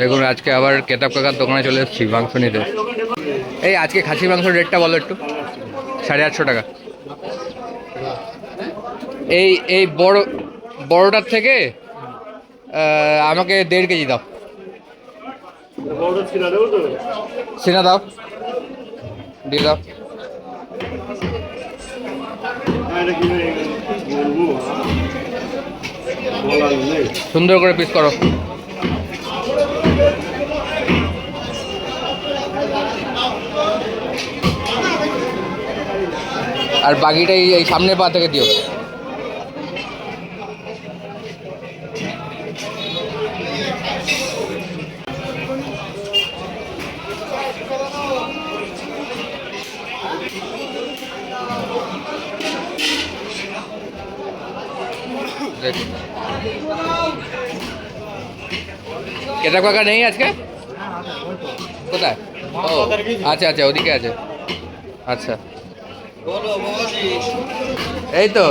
দেখুন, আজকে আবার কেতাব কাকার দোকানে চলে এসেছি, মাংস নিতে। এই আজকে খাসি মাংসের রেটটা বলো একটু। সাড়ে আটশো টাকা। এই এই বড়, বড়টার থেকে আমাকে দেড় কেজি দাও। সিনা দাও। দিয়ে দাও। সুন্দর করে পিস করো। আর বাকিটা এই সামনের পা থেকে দিও। কেতাব কাকা নেই আজকে? কোথায়? ও আচ্ছা আচ্ছা ওদিকে আছে। আচ্ছা। এই তো,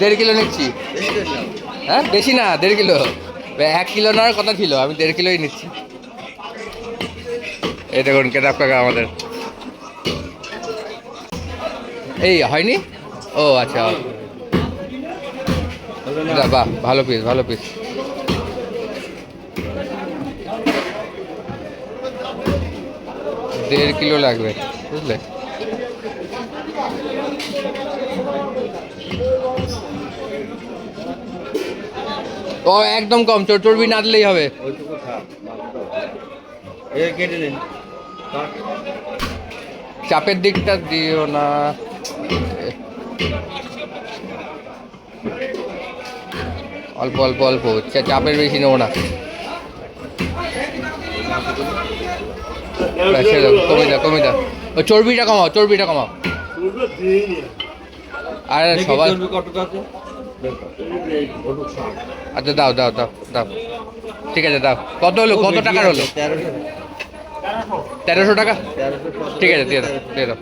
দেড় কিলো নিচ্ছি। হ্যাঁ বেশি না, দেড় কিলো। এক কিলো নেওয়ার কথা ছিল আমি দেড় কিলোই নিচ্ছি। এই দেখুন কেতাব কাকা আমাদের। এই, হয়নি? ও আচ্ছা। বাহ, ভালো পিস ভালো পিস দেড় কিলো লাগবে, বুঝলে? ও একদম কম চোর চর্বি না দিলেই হবে চাপের দিকটা দিও না। অল্প অল্প অল্প চাপের বেশি নেব না। কমে দাও কমে ও চর্বিটা কমাও চর্বিটা কমাও। আরে সবাই আচ্ছা দাও দাও দাও দাও। ঠিক আছে দাও। কত হলো? কত টাকার হলো? তেরোশো। টাকা? ঠিক আছে দিয়ে দাও দিয়ে দাও।